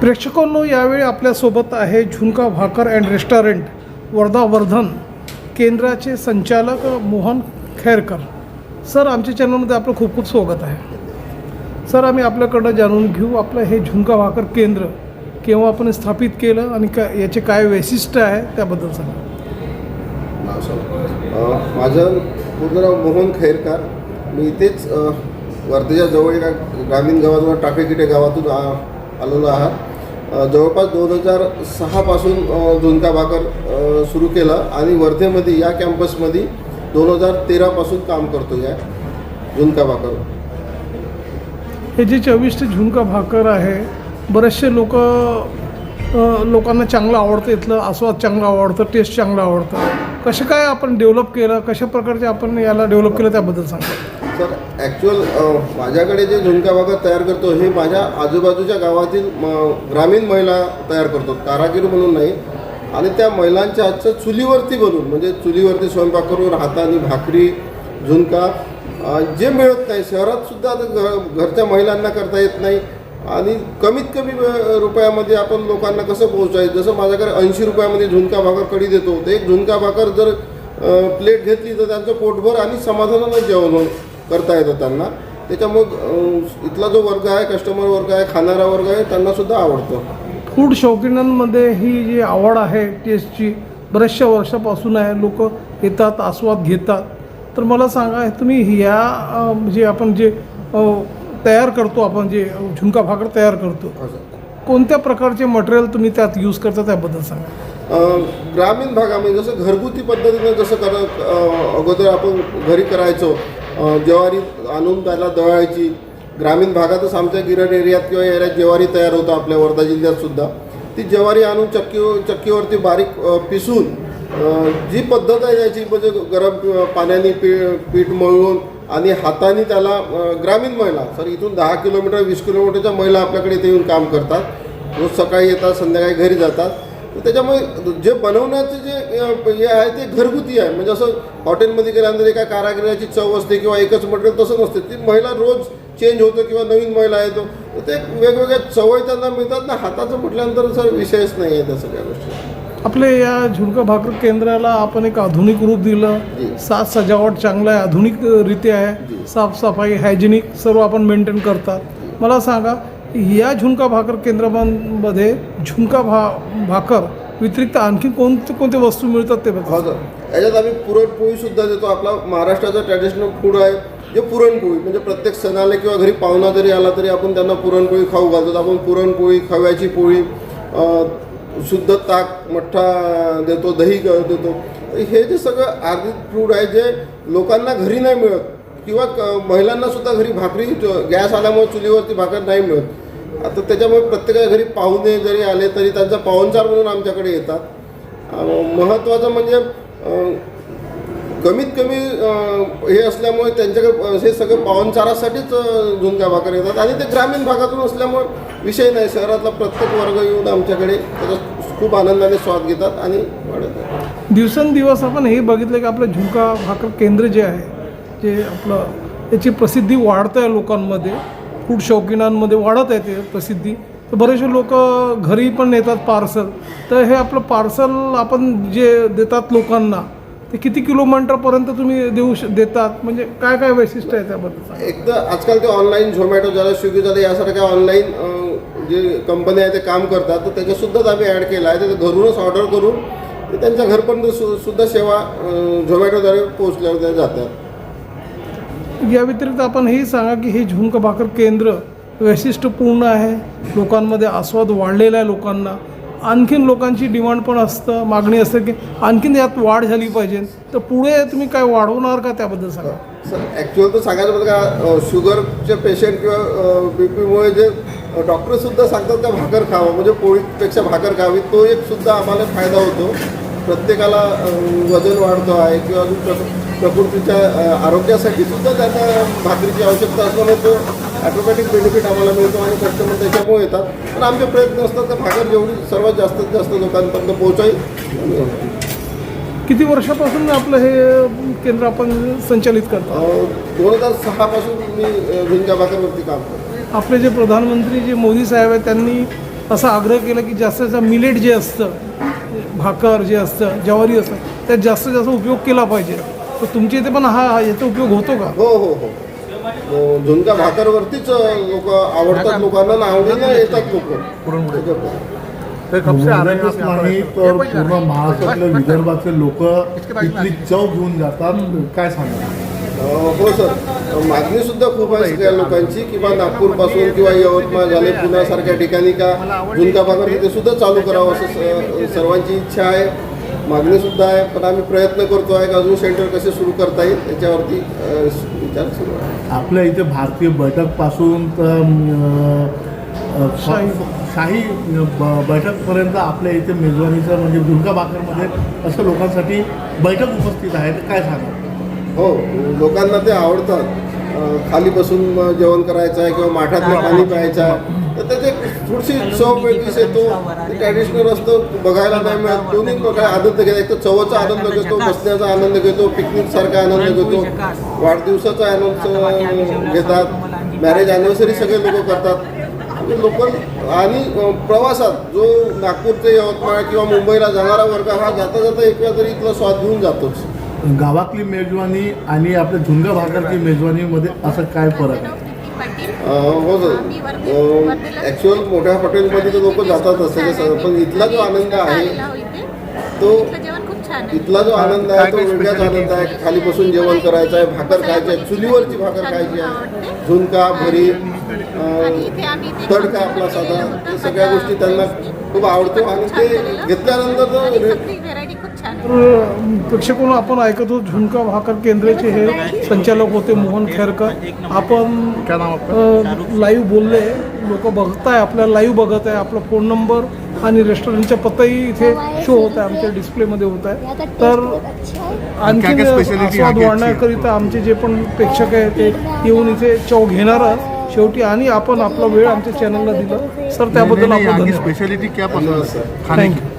प्रेक्षकांनो यावेळी आपल्यासोबत आहे झुणका भाकर अँड रेस्टॉरंट वर्धा वर्धन केंद्राचे संचालक मोहन खैरकर. सर आमच्या चॅनलमध्ये आपलं खूप खूप स्वागत आहे. सर आम्ही आपल्याकडं जाणून घेऊ आपलं हे झुणका भाकर केंद्र केव्हा आपण स्थापित केलं आणि का याचे काय वैशिष्ट्य आहे त्याबद्दल सांगा. सांग. माझं पूर्ण नाव मोहन खैरकर. मी इथेच वर्धेच्या जवळ एका ग्रामीण गावाजवळ टाकेकिटे गावातून आ, आलेलो आहात. जवळपास दोन हजार सहापासून झुणका भाकर सुरू केलं आणि वर्धेमध्ये या कॅम्पसमध्ये दोन हजार तेरापासून काम करतो या झुणका भाकर. हे जे चविष्ट झुणका भाकर आहे बरेचसे लोक लोकांना चांगलं आवडतं इथलं आस्वाद चांगला आवडतं टेस्ट चांगलं आवडतं. कसं काय आपण डेव्हलप केलं कशा प्रकारचे आपण याला डेव्हलप केलं त्याबद्दल सांगा. सर ॲक्च्युअल माझ्याकडे जे झुणका भाकर तयार करतो हे माझ्या आजूबाजूच्या गावातील म, ग्रामीण महिला तयार करतो कारागीर म्हणून नाही. आणि त्या महिलांच्या आजचं चुलीवरती बनवून म्हणजे चुलीवरती स्वयंपाक करून हाताने भाकरी झुणका जे मिळत नाही शहरात सुद्धा आता घरच्या महिलांना करता येत नाही. आणि कमीत कमी रुपयामध्ये आपण लोकांना कसं पोहोचायचं? जसं माझ्याकडे ऐंशी रुपयामध्ये झुणका भाकर कडी देतो. तर एक झुणका भाकर जर प्लेट घेतली तर त्यांचं पोटभर आणि समाधानानं जेवण करता येतं त्यांना. त्याच्यामुळं इथला जो वर्ग आहे कस्टमर वर्ग आहे खाणारा वर्ग आहे त्यांनासुद्धा आवडतं. फूड शौकीनांमध्ये ही जी आवड आहे टेस्टची बऱ्याचशा वर्षापासून आहे लोक येतात आस्वाद घेतात. तर मला सांगा तुम्ही ह्या म्हणजे जे आपण जे तयार करतो आपण जे झुणका भाकर तयार करतो. असं कोणत्या प्रकारचे मटेरियल तुम्ही त्यात यूज करता त्याबद्दल सांगा. ग्रामीण भागामध्ये जसं घरगुती पद्धतीनं जसं कर अगोदर आपण घरी करायचो ज्वारी आणून त्याला दळायची. ग्रामीण भागातच आमच्या गिरण एरियात किंवा एरियात ज्वारी तयार होतं आपल्या वर्धा जिल्ह्यात सुद्धा. ती ज्वारी आणून चक्की चक्कीवरती बारीक पिसून जी पद्धत आहे त्याची म्हणजे गरम पाण्याने पी पीठ मळून आणि हाताने त्याला ग्रामीण महिला सर इथून दहा किलोमीटर वीस किलोमीटरच्या महिला आपल्याकडे इथे येऊन काम करतात. रोज सकाळी येतात संध्याकाळी घरी जातात. तर त्याच्यामुळे जे बनवण्याचं जे हे आहे ते घरगुती आहे. म्हणजे असं हॉटेलमध्ये गेल्यानंतर एका कारागिराची चव असते किंवा एकच मटेरियल तसं नसते. ती महिला रोज चेंज होतं किंवा नवीन महिला येतो तर ते वेगवेगळ्या चवय त्यांना मिळतात. ना हाताचं म्हटल्यानंतर सर विषयच नाही आहे त्या सगळ्या गोष्टी. आपले या झुणका भाकर केंद्राला आपण एक आधुनिक रूप दिलं. साज सजावट चांगलं आहे आधुनिक रीती आहे. साफसफाई हायजेनिक सर्व आपण मेंटेन करतात. मला सांगा या झुणका भाकर केंद्रामध्ये झुणका भा भाकर व्यतिरिक्त आणखी कोणते कोणते वस्तू मिळतात ते बघा. हो सर. याच्यात आम्ही पुरणपोळी सुद्धा देतो. आपला महाराष्ट्राचा ट्रॅडिशनल फूड आहे. जे पुरणपोळी म्हणजे प्रत्येक सणाला किंवा घरी पाहुणा जरी आला तरी आपण त्यांना पुरणपोळी खाऊ घालतो. आपण पुरणपोळी खव्याची पोळी शुद्ध ताक मठ्ठा देतो दही ग- देतो. तर हे जे सगळं आर्थिक फ्रूड आहे जे लोकांना घरी नाही मिळत किंवा क- महिलांना सुद्धा घरी भाकरी गॅस आल्यामुळे चुलीवरती भाकर नाही मिळत. आता त्याच्यामुळे प्रत्येकाच्या घरी पाहुणे जरी आले तरी त्यांचा पाहुणचार म्हणून आमच्याकडे येतात. महत्त्वाचं म्हणजे कमीत कमी हे असल्यामुळे त्यांच्याकडे हे सगळं पाहुणचारासाठीच अं, झुणका भाकर येतात. आणि ते ग्रामीण भागातून असल्यामुळे विषय नाही. शहरातला प्रत्येक वर्ग येऊन आमच्याकडे त्याचा खूप आनंदाने स्वाद घेतात आणि वाढतात दिवसेंदिवस आपण हे बघितलं की आपलं झुणका भाकर केंद्र जे आहे जे आपलं याची प्रसिद्धी वाढत आहे लोकांमध्ये. फूड शौकीनांमध्ये वाढत आहे ते प्रसिद्धी. तर बरेचसे लोक घरी पण नेतात पार्सल. तर हे आपलं पार्सल आपण जे देतात लोकांना ते किती किलोमीटरपर्यंत तुम्ही देऊ श देतात? म्हणजे काय काय वैशिष्ट्य आहे त्याबद्दल सांगा. एकदा आजकाल ते ऑनलाईन झोमॅटो झालं स्विगी झालं यासारख्या ऑनलाईन जे कंपन्या आहे ते काम करतात तर त्याच्यासुद्धाच आम्ही ॲड केलं आहे. तर ते घरूनच ऑर्डर करून ते त्यांच्या घरपर्यंत सु सुद्धा सेवा झोमॅटोद्वारे पोहोचल्या जातात. या व्यतिरिक्त आपण हेही सांगा की हे झुणका भाकर केंद्र वैशिष्ट्यपूर्ण आहे? लोकांमध्ये आस्वाद वाढलेला आहे लोकांना. आणखीन लोकांची डिमांड पण असतं मागणी असते की आणखीन यात वाढ झाली पाहिजे. तर पुढे तुम्ही काय वाढवणार का त्याबद्दल सांगा? सर ॲक्च्युअल तर सांगायचं म्हणजे का शुगरचे पेशंट किंवा बी पीमुळे जे डॉक्टरसुद्धा सांगतात का भाकर खावं. म्हणजे पोळीपेक्षा भाकर खावी. तो एक सुद्धा आम्हाला फायदा होतो. प्रत्येकाला वजन वाढतो आहे किंवा अजून प्रकृतीच्या आरोग्यासाठी सुद्धा त्यांना भाकरीची आवश्यकता असल्यामुळे तो ॲटोमॅटिक बेनिफिट आम्हाला मिळतो आणि कस्टमर त्याच्यामुळे येतात. पण आमचे प्रयत्न असतात तर भाकर जेवढी सर्वात जास्तीत जास्त लोकांपर्यंत पोहोचावी? किती वर्षापासून आपलं हे केंद्र आपण संचालित करतो? दोन हजार सहापासून मी झुणका भाकरवरती काम करतो. आपले जे प्रधानमंत्री जे मोदी साहेब आहेत त्यांनी असा आग्रह केला की जास्तीत जास्त मिलेट जे असतं भाकर जे असतं ज्वारी असतं त्यात जास्तीत जास्त उपयोग केला पाहिजे. तर तुमच्या इथे पण हा याचा उपयोग होतो का? हो हो हो. झुणका भाकरवरतीच लोक आवडतात लोकांना ना आवडीनं येतात लोक. मुंबईतच नाही तर पूर्ण महाराष्ट्रातले विदर्भाचे लोक इथली चव घेऊन जातात. काय सांगा हो सर. मागणी सुद्धा खूप आहे सगळ्या लोकांची किंवा नागपूरपासून किंवा यवतमाळ झाले पुण्यासारख्या ठिकाणी का झुणका भाकर तिथे सुद्धा चालू करावं असं सर्वांची इच्छा आहे. मागणी सुद्धा आहे पण आम्ही प्रयत्न करतो आहे की अजून सेंटर कसे सुरू करता येईल त्याच्यावरती विचार सुरू आहे. आपल्या इथे भारतीय बैठकपासून तर शाही. शाही ब- बैठकपर्यंत आपल्या इथे मेजवानीचं म्हणजे झुणका भाकरमध्ये असं लोकांसाठी बैठक उपस्थित आहे. तर काय सांगा हो लोकांना ते आवडतात. खाली बसून म जेवण करायचं आहे किंवा माठातलं पाणी प्यायचं आहे. तर त्याचे थोडीशी चव वेगळीच येतो ट्रॅडिशनल असतं बघायला नाही मिळत. दोन्ही प्रकारे आनंद घेतो? एक तर चवचा आनंद घेतो बसण्याचा आनंद घेतो पिकनिक सारखा आनंद घेतो. वाढदिवसाचा आनंद घेतात. मॅरेज अॅनिव्हर्सरी सगळे लोक करतात. लोक आणि प्रवासात जो नागपूर ते यवतमाळ किंवा मुंबईला जाणारा वर्ग हा जाता जाता एक वेळा तरी इथला स्वाद घेऊन जातोच. गावातली मेजवानी आणि आपल्या झुणका भाकरची मेजवानीमध्ये असं काय फरक आहे? हो सर ॲक्च्युअल मोठ्या हॉटेलमध्ये तर लोक जातातच त्याच्या पण इथला जो आनंद आहे तो जेवण खूप छान आहे. इथला जो आनंद आहे तो वेगळाच आनंद आहे. खाली बसून जेवण करायचं आहे भाकर खायची आहे चुलीवरची भाकर खायची आहे झुणका भरी ते तडका आपला साधा. हे सगळ्या गोष्टी त्यांना खूप आवडतो आणि ते घेतल्यानंतर तर आहे. प्रेक्षकांनो आपण ऐकत होतो झुणका भाकर केंद्राचे हे संचालक होते मोहन खेरकर. आपण लाईव्ह बोलले. लोक बघताय आपल्याला लाईव्ह बघत आहे आपला फोन नंबर आणि रेस्टॉरंटचा पत्ताही इथे शो होत आहे आमच्या डिस्प्लेमध्ये होत आहे तर आणखी स्वाद वाढण्याकरिता आमचे जे पण प्रेक्षक आहेत ते येऊन इथे चव घेणारच शेवटी आणि आपण आपला वेळ आमच्या चॅनलला दिला. सर त्याबद्दल धन्यवाद. स्पेशलिटी क्या सर थँक्यू